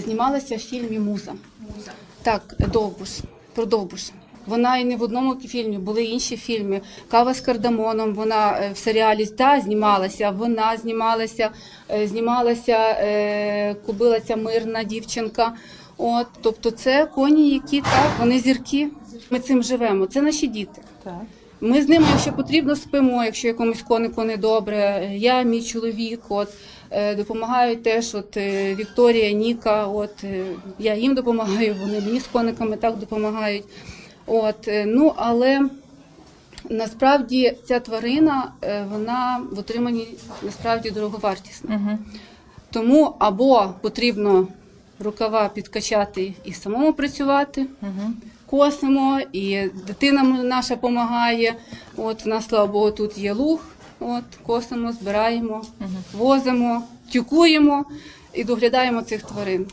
Знімалася в фільмі Муза. Муза. Так, Довбуш. Про Довбуш. Вона і не в одному фільмі, були інші фільми. Кава з кардамоном, вона е, в серіалі та, знімалася, вона знімалася, е, знімалася е, кубила ця мирна дівчинка. От, тобто це коні, які так, вони зірки. Ми цим живемо. Це наші діти. Так. Ми з ними, якщо потрібно, спимо, якщо якомусь конику недобре. Я, мій чоловік, от е, допомагають теж. От е, Вікторія, Ніка. От е, я їм допомагаю, вони мені з кониками так допомагають. От ну але насправді ця тварина вона в утриманні насправді дороговартісна. Угу. Тому або потрібно рукава підкачати і самому працювати Угу. косимо, і дитина наша допомагає. От у нас, слава Богу, тут є луг. От косимо, збираємо, возимо, тюкуємо і доглядаємо цих тварин.